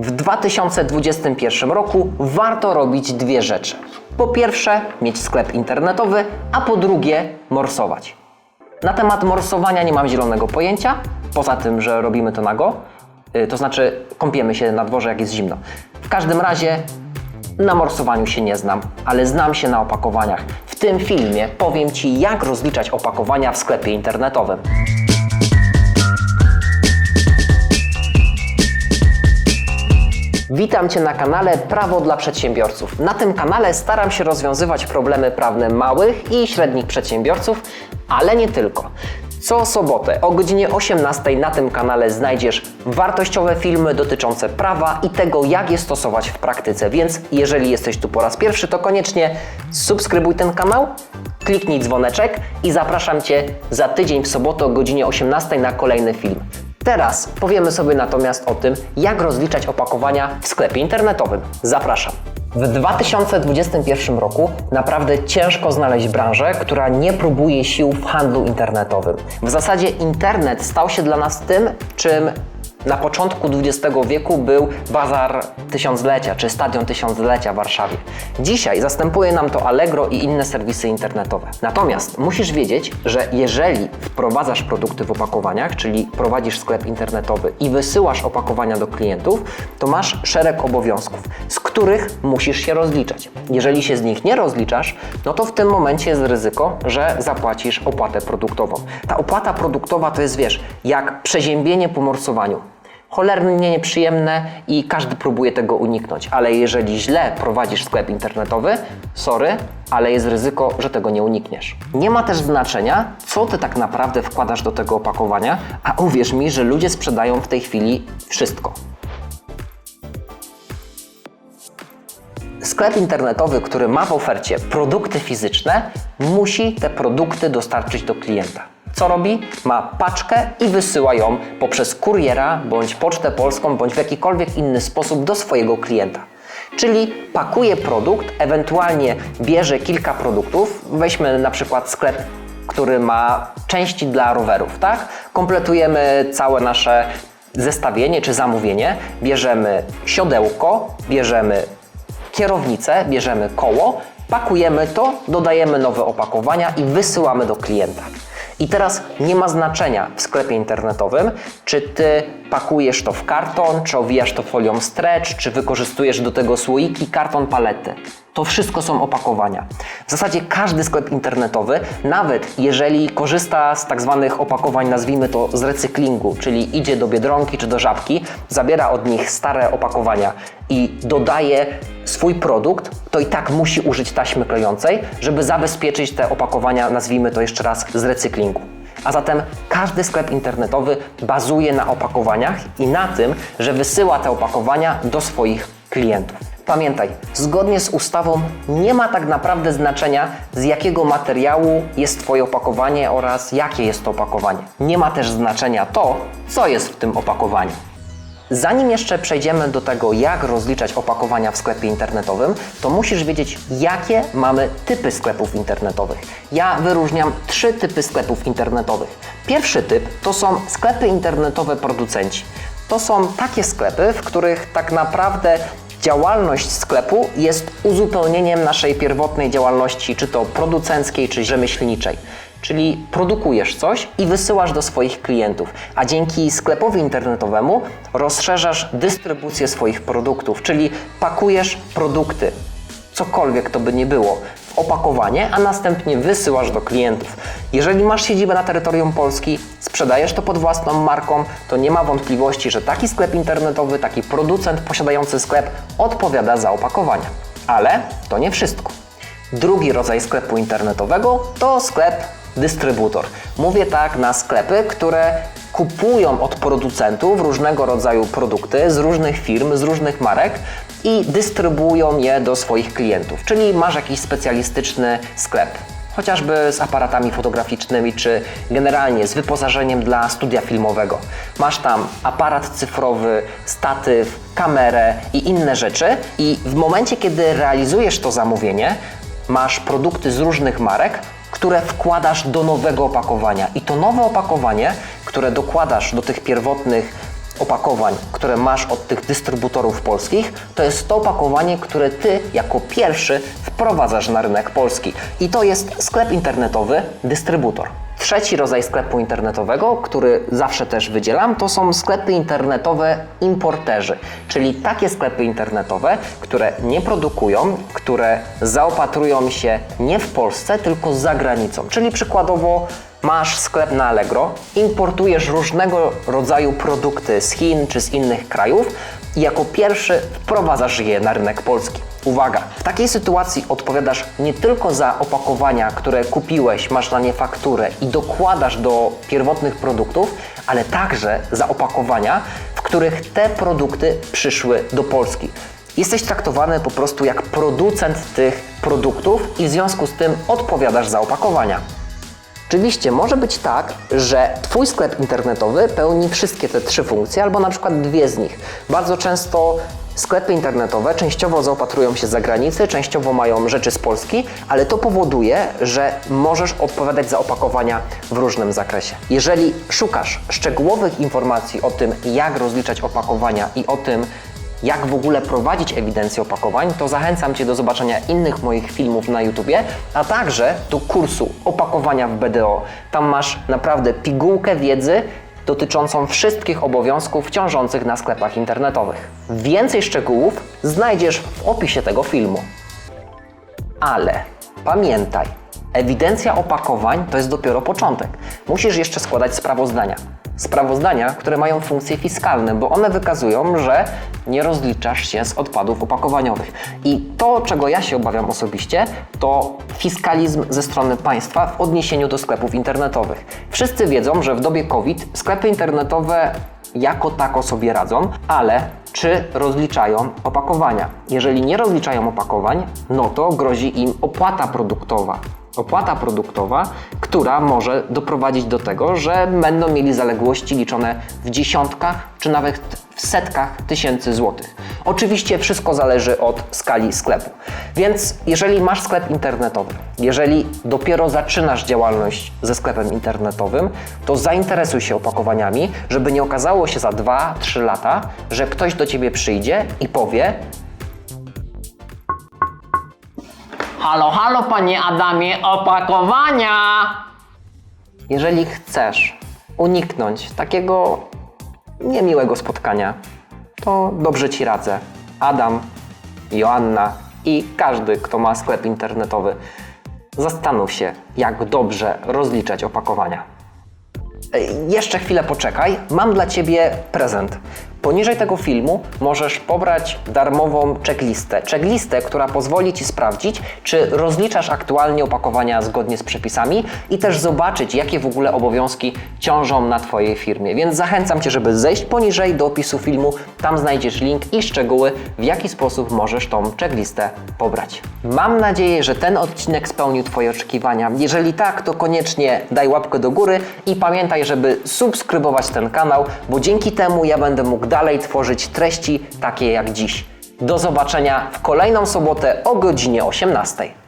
W 2021 roku warto robić dwie rzeczy. Po pierwsze, mieć sklep internetowy, a po drugie, morsować. Na temat morsowania nie mam zielonego pojęcia, poza tym, że robimy to nago, yy, to znaczy kąpiemy się na dworze, jak jest zimno. W każdym razie na morsowaniu się nie znam, ale znam się na opakowaniach. W tym filmie powiem Ci, jak rozliczać opakowania w sklepie internetowym. Witam Cię na kanale Prawo dla Przedsiębiorców. Na tym kanale staram się rozwiązywać problemy prawne małych i średnich przedsiębiorców, ale nie tylko. Co sobotę o godzinie 18 na tym kanale znajdziesz wartościowe filmy dotyczące prawa i tego, jak je stosować w praktyce. Więc jeżeli jesteś tu po raz pierwszy, to koniecznie subskrybuj ten kanał, kliknij dzwoneczek i zapraszam Cię za tydzień w sobotę o godzinie 18 na kolejny film. Teraz powiemy sobie natomiast o tym, jak rozliczać opakowania w sklepie internetowym. Zapraszam. W 2021 roku naprawdę ciężko znaleźć branżę, która nie próbuje sił w handlu internetowym. W zasadzie internet stał się dla nas tym, czym na początku XX wieku był Bazar Tysiąclecia czy Stadion Tysiąclecia w Warszawie. Dzisiaj zastępuje nam to Allegro i inne serwisy internetowe. Natomiast musisz wiedzieć, że jeżeli wprowadzasz produkty w opakowaniach, czyli prowadzisz sklep internetowy i wysyłasz opakowania do klientów, to masz szereg obowiązków, z których musisz się rozliczać. Jeżeli się z nich nie rozliczasz, no to w tym momencie jest ryzyko, że zapłacisz opłatę produktową. Ta opłata produktowa to jest, wiesz, jak przeziębienie po morsowaniu cholernie nieprzyjemne i każdy próbuje tego uniknąć. Ale jeżeli źle prowadzisz sklep internetowy, sorry, ale jest ryzyko, że tego nie unikniesz. Nie ma też znaczenia, co ty tak naprawdę wkładasz do tego opakowania, a uwierz mi, że ludzie sprzedają w tej chwili wszystko. Sklep internetowy, który ma w ofercie produkty fizyczne, musi te produkty dostarczyć do klienta. Co robi? Ma paczkę i wysyła ją poprzez kuriera, bądź pocztę polską, bądź w jakikolwiek inny sposób do swojego klienta. Czyli pakuje produkt, ewentualnie bierze kilka produktów. Weźmy na przykład sklep, który ma części dla rowerów, tak? Kompletujemy całe nasze zestawienie czy zamówienie. Bierzemy siodełko, bierzemy kierownicę, bierzemy koło, pakujemy to, dodajemy nowe opakowania i wysyłamy do klienta. I teraz nie ma znaczenia w sklepie internetowym, czy ty pakujesz to w karton, czy owijasz to folią stretch, czy wykorzystujesz do tego słoiki, karton, palety. To wszystko są opakowania. W zasadzie każdy sklep internetowy, nawet jeżeli korzysta z tak zwanych opakowań, nazwijmy to z recyklingu, czyli idzie do biedronki czy do żabki, zabiera od nich stare opakowania i dodaje swój produkt, to i tak musi użyć taśmy klejącej, żeby zabezpieczyć te opakowania, nazwijmy to jeszcze raz, z recyklingu. A zatem każdy sklep internetowy bazuje na opakowaniach i na tym, że wysyła te opakowania do swoich klientów. Pamiętaj, zgodnie z ustawą nie ma tak naprawdę znaczenia, z jakiego materiału jest Twoje opakowanie oraz jakie jest to opakowanie. Nie ma też znaczenia to, co jest w tym opakowaniu. Zanim jeszcze przejdziemy do tego, jak rozliczać opakowania w sklepie internetowym, to musisz wiedzieć, jakie mamy typy sklepów internetowych. Ja wyróżniam trzy typy sklepów internetowych. Pierwszy typ to są sklepy internetowe producenci. To są takie sklepy, w których tak naprawdę działalność sklepu jest uzupełnieniem naszej pierwotnej działalności, czy to producenckiej, czy rzemieślniczej. Czyli produkujesz coś i wysyłasz do swoich klientów, a dzięki sklepowi internetowemu rozszerzasz dystrybucję swoich produktów, czyli pakujesz produkty, cokolwiek to by nie było, opakowanie, a następnie wysyłasz do klientów. Jeżeli masz siedzibę na terytorium Polski, sprzedajesz to pod własną marką, to nie ma wątpliwości, że taki sklep internetowy, taki producent posiadający sklep odpowiada za opakowania. Ale to nie wszystko. Drugi rodzaj sklepu internetowego to sklep dystrybutor. Mówię tak na sklepy, które kupują od producentów różnego rodzaju produkty z różnych firm, z różnych marek i dystrybuują je do swoich klientów. Czyli masz jakiś specjalistyczny sklep, chociażby z aparatami fotograficznymi, czy generalnie z wyposażeniem dla studia filmowego. Masz tam aparat cyfrowy, statyw, kamerę i inne rzeczy, i w momencie, kiedy realizujesz to zamówienie, masz produkty z różnych marek, które wkładasz do nowego opakowania. I to nowe opakowanie, które dokładasz do tych pierwotnych opakowań, które masz od tych dystrybutorów polskich, to jest to opakowanie, które ty jako pierwszy wprowadzasz na rynek polski. I to jest sklep internetowy, dystrybutor. Trzeci rodzaj sklepu internetowego, który zawsze też wydzielam, to są sklepy internetowe importerzy, czyli takie sklepy internetowe, które nie produkują, które zaopatrują się nie w Polsce, tylko za granicą. Czyli przykładowo masz sklep na Allegro, importujesz różnego rodzaju produkty z Chin czy z innych krajów i jako pierwszy wprowadzasz je na rynek polski. Uwaga, w takiej sytuacji odpowiadasz nie tylko za opakowania, które kupiłeś, masz na nie fakturę i dokładasz do pierwotnych produktów, ale także za opakowania, w których te produkty przyszły do Polski. Jesteś traktowany po prostu jak producent tych produktów i w związku z tym odpowiadasz za opakowania. Oczywiście może być tak, że Twój sklep internetowy pełni wszystkie te trzy funkcje, albo na przykład dwie z nich. Bardzo często sklepy internetowe częściowo zaopatrują się z zagranicy, częściowo mają rzeczy z Polski, ale to powoduje, że możesz odpowiadać za opakowania w różnym zakresie. Jeżeli szukasz szczegółowych informacji o tym, jak rozliczać opakowania i o tym, jak w ogóle prowadzić ewidencję opakowań, to zachęcam Cię do zobaczenia innych moich filmów na YouTubie, a także do kursu opakowania w BDO. Tam masz naprawdę pigułkę wiedzy dotyczącą wszystkich obowiązków ciążących na sklepach internetowych. Więcej szczegółów znajdziesz w opisie tego filmu. Ale pamiętaj, ewidencja opakowań to jest dopiero początek. Musisz jeszcze składać sprawozdania. Sprawozdania, które mają funkcje fiskalne, bo one wykazują, że nie rozliczasz się z odpadów opakowaniowych. I to, czego ja się obawiam osobiście, to fiskalizm ze strony państwa w odniesieniu do sklepów internetowych. Wszyscy wiedzą, że w dobie COVID sklepy internetowe jako tako sobie radzą, ale czy rozliczają opakowania? Jeżeli nie rozliczają opakowań, no to grozi im opłata produktowa. Opłata produktowa, która może doprowadzić do tego, że będą mieli zaległości liczone w dziesiątkach czy nawet w setkach tysięcy złotych. Oczywiście wszystko zależy od skali sklepu. Więc jeżeli masz sklep internetowy, jeżeli dopiero zaczynasz działalność ze sklepem internetowym, to zainteresuj się opakowaniami, żeby nie okazało się za 2-3 lata, że ktoś do ciebie przyjdzie i powie: Halo, halo, panie Adamie, opakowania! Jeżeli chcesz uniknąć takiego niemiłego spotkania, to dobrze ci radzę. Adam, Joanna i każdy, kto ma sklep internetowy, zastanów się, jak dobrze rozliczać opakowania. Ej, Jeszcze chwilę poczekaj, mam dla Ciebie prezent. Poniżej tego filmu możesz pobrać darmową checklistę. Checklistę, która pozwoli Ci sprawdzić, czy rozliczasz aktualnie opakowania zgodnie z przepisami i też zobaczyć, jakie w ogóle obowiązki ciążą na Twojej firmie. Więc zachęcam Cię, żeby zejść poniżej do opisu filmu. Tam znajdziesz link i szczegóły, w jaki sposób możesz tą checklistę pobrać. Mam nadzieję, że ten odcinek spełnił Twoje oczekiwania. Jeżeli tak, to koniecznie daj łapkę do góry i pamiętaj, żeby subskrybować ten kanał, bo dzięki temu ja będę mógł dalej tworzyć treści takie jak dziś. Do zobaczenia w kolejną sobotę o godzinie 18.